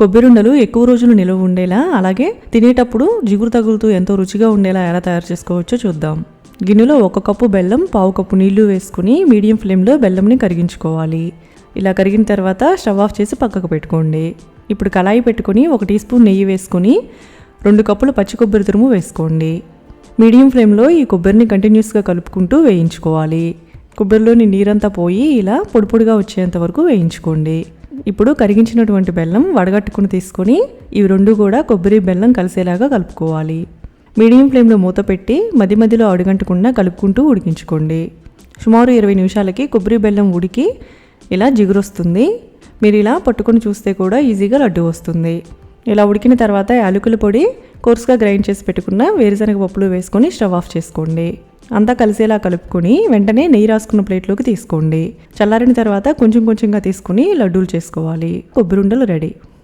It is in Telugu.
కొబ్బరిండలు ఎక్కువ రోజులు నిల్వ ఉండేలా అలాగే తినేటప్పుడు జిగురు తగులుతూ ఎంతో రుచిగా ఉండేలా ఎలా తయారు చేసుకోవచ్చో చూద్దాం. గిన్నెలో ఒక కప్పు బెల్లం పావు కప్పు నీళ్ళు వేసుకుని మీడియం ఫ్లేమ్లో బెల్లంని కరిగించుకోవాలి. ఇలా కరిగిన తర్వాత స్టవ్ ఆఫ్ చేసి పక్కకు పెట్టుకోండి. ఇప్పుడు కళాయి పెట్టుకొని ఒక టీ స్పూన్ నెయ్యి వేసుకొని రెండు కప్పులు పచ్చి కొబ్బరి తురుము వేసుకోండి. మీడియం ఫ్లేమ్లో ఈ కొబ్బరిని కంటిన్యూస్గా కలుపుకుంటూ వేయించుకోవాలి. కొబ్బరిలోని నీరంతా పోయి ఇలా పొడిపొడిగా వచ్చేంత వరకు వేయించుకోండి. ఇప్పుడు కరిగించినటువంటి బెల్లం వడగట్టుకుని తీసుకొని ఇవి రెండు కూడా కొబ్బరి బెల్లం కలిసేలాగా కలుపుకోవాలి. మీడియం ఫ్లేమ్లో మూత పెట్టి మధ్య మధ్యలో అడుగంటకుండా కలుపుకుంటూ ఉడికించుకోండి. సుమారు ఇరవై నిమిషాలకి కొబ్బరి బెల్లం ఉడికి ఇలా జిగురొస్తుంది. మీరు ఇలా పట్టుకొని చూస్తే కూడా ఈజీగా లడ్డు వస్తుంది. ఇలా ఉడికిన తర్వాత యాలకుల పొడి కోర్స్గా గ్రైండ్ చేసి పెట్టుకున్న వేరుశనగ పప్పులు వేసుకొని స్టవ్ ఆఫ్ చేసుకోండి. అంతా కలిసేలా కలుపుకొని వెంటనే నెయ్యి రాసుకున్న ప్లేట్లోకి తీసుకోండి. చల్లారిన తర్వాత కొంచెం కొంచెంగా తీసుకుని లడ్డూలు చేసుకోవాలి. కొబ్బరి ఉండలు రెడీ.